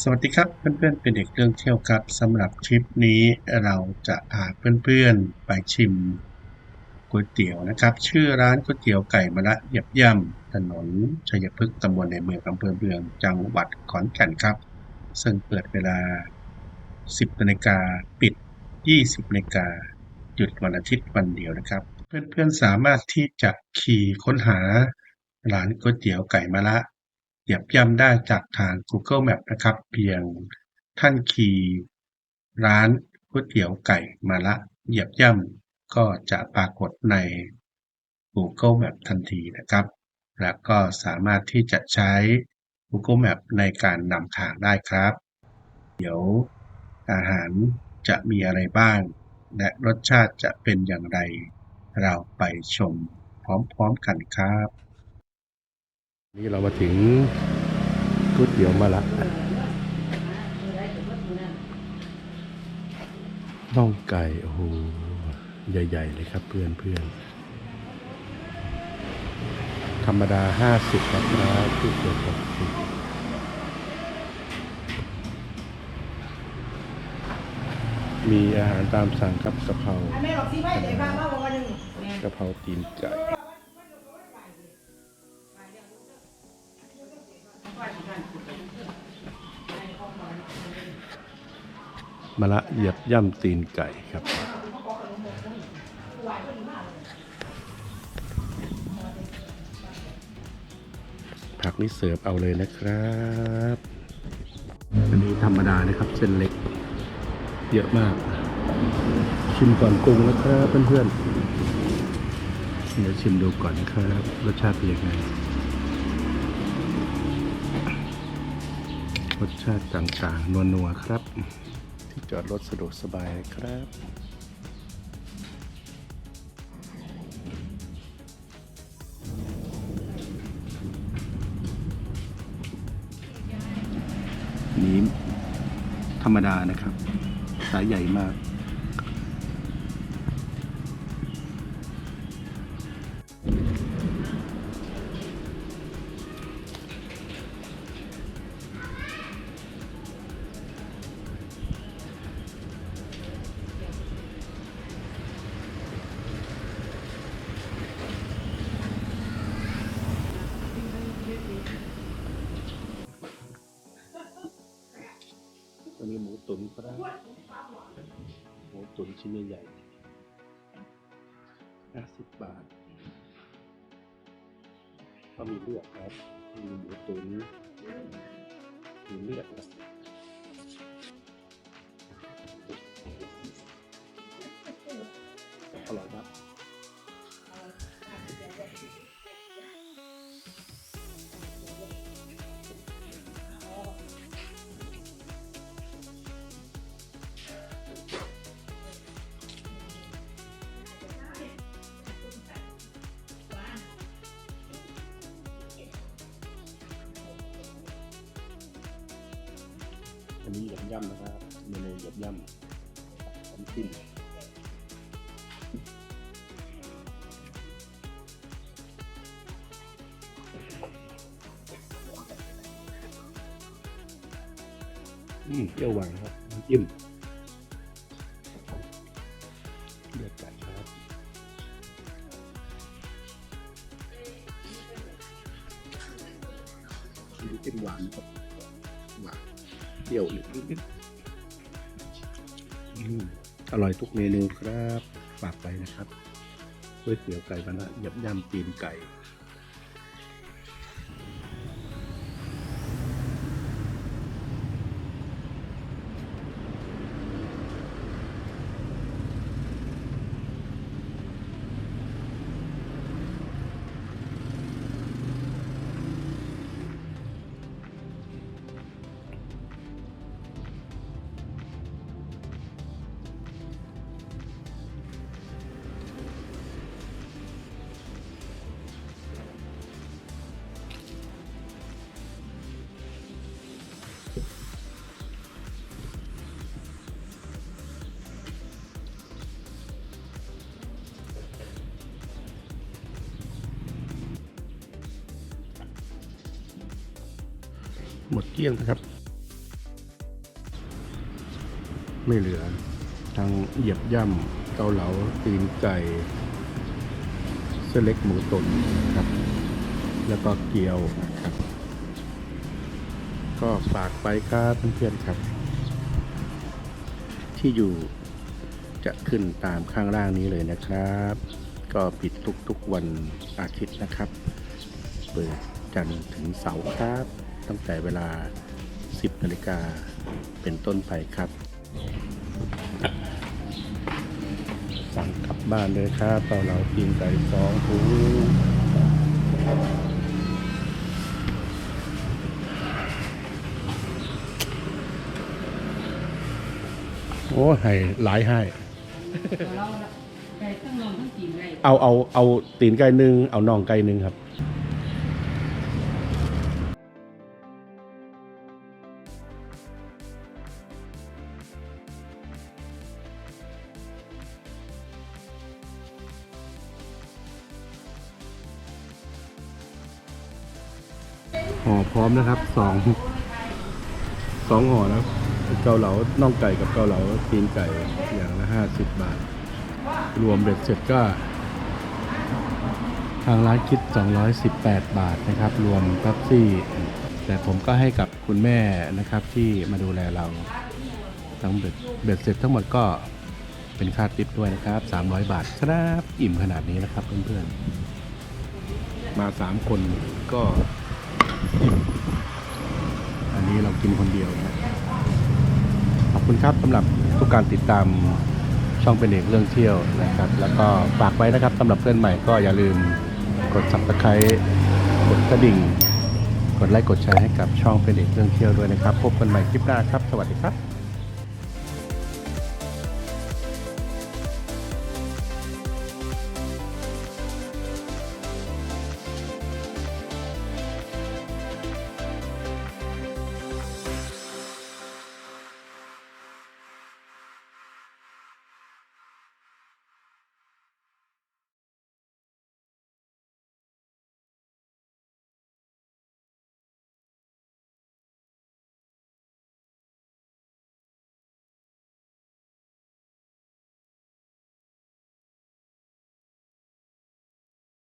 สวัสดีครับเพื่อนๆเป็นเด็กเรื่องเที่ยวครับสำหรับคลิปนี้เราจะพาเพื่อนๆไปชิมก๋วยเตี๋ยวนะครับ ชื่อร้านก๋วยเตี๋ยวไก่มะระเหยียบย่ำถนนชัยพฤกษ์ตำบลในเมืองอำเภอเมืองจังหวัดขอนแก่นครับ ซึ่งเปิดเวลา 10นาฬิกาปิด 20นาฬิกาหยุดวันอาทิตย์วันเดียวนะครับ เพื่อนๆสามารถที่จะขี่ค้นหาร้านก๋วยเตี๋ยวไก่มะระ เหยียบย่ำได้จากทาง Google Map นะครับ เพียงท่านคีย์ร้านก๋วยเตี๋ยวไก่มาละเหยียบย่ำก็จะปรากฏใน Google Map ทันทีนะครับ และก็สามารถที่จะใช้ Google Map ในการนำทางได้ครับ เดี๋ยวอาหารจะมีอะไรบ้าง และรสชาติจะเป็นอย่างไร เราไปชมพร้อมๆกันครับ นี่เรามาถึงก๋วยเตี๋ยวมาละน่องไก่ โอ้โห ใหญ่ ๆ เลยครับเพื่อนเพื่อนธรรมดาห้าสิบครับนะก๋วยเตี๋ยวหกสิบมีอาหารตามสั่งครับกะเพราแม่บอกสิไปเดี๋ยวพามาบอกว่าหนึ่งกะเพราตีนไก่ มะละเหยียบย่ำตีนไก่ครับ ผักนี่เสิร์ฟเอาเลยนะครับ อันนี้ธรรมดานะครับเส้นเล็ก เยอะมาก ชิมก่อนปรุงนะครับเพื่อนๆ เดี๋ยวชิมดูก่อนนะครับ รสชาติเป็นยังไงรสชาติต่างๆนัวๆครับที่ จอดรถสะดวกสบายครับ นี้ธรรมดานะครับ สายใหญ่มาก ตุ๋นชิ้นใหญ่ๆห้าสิบบาท ก็มีเลือกครับ มีหมูตุ๋นมีเลือดครับอร่อยครับ อันนี้หยับย่ำนะครับเมนูหยับย่ำน้ำจิ้มอืมเปรี้ยวหวานครับน้ำจิ้ม อืมอร่อยทุกเมนูครับ ฝากไปนะครับก๋วยเตี๋ยวไก่บรรณะยับยำตีนไก่ หมดเกลี้ยงนะครับ ไม่เหลือทั้งเหยียบย่ำเกาเหลาตีนไก่เส้นเล็กหมูตุ๋นนะครับ แล้วก็เกี๊ยวนะครับ ก็ฝากไปครับเพื่อนๆครับ ที่อยู่จะขึ้นตามข้างล่างนี้เลยนะครับ ก็ปิดทุกๆวันอาทิตย์นะครับ เปิดจันทร์ถึงเสาร์ครับ ตั้งแต่เวลา 10นาฬิกาเป็นต้นไปครับ สั่งกลับบ้านเลยครับตอนเรากินไก่สองถุงโอ้ให้หลายให้เราไก่ทั้งนมทั้งกินไก่เอาเอาเอาตีนไก่หนึ่งเอาน่องไก่หนึ่งครับ ห่อพร้อมนะครับสองสองห่อนะเกาเหลาน่องไก่กับเกาเหลาตีนไก่อย่างละห้าสิบบาท รวมเบ็ดเสร็จก็ ทางร้านคิด 218 บาทนะครับ รวมแป๊บซี่ แต่ผมก็ให้กับคุณแม่นะครับที่มาดูแลเราทั้งเบ็ดเบ็ดเสร็จทั้งหมดก็เป็นค่าติปด้วยนะครับ 300 บาทครับอิ่มขนาดนี้นะครับเพื่อนๆ มา 3 คนก็ อันนี้เรากินคนเดียวนะขอบคุณครับสำหรับทุกการติดตามช่องเป็นเอกเรื่องเที่ยวนะครับ แล้วก็ฝากไว้นะครับสำหรับเพื่อนใหม่ก็อย่าลืมกด subscribe กดกระดิ่ง กดไลค์กดแชร์ให้กับช่องเป็นเอกเรื่องเที่ยวด้วยนะครับ พบกันใหม่คลิปหน้าครับ สวัสดีครับ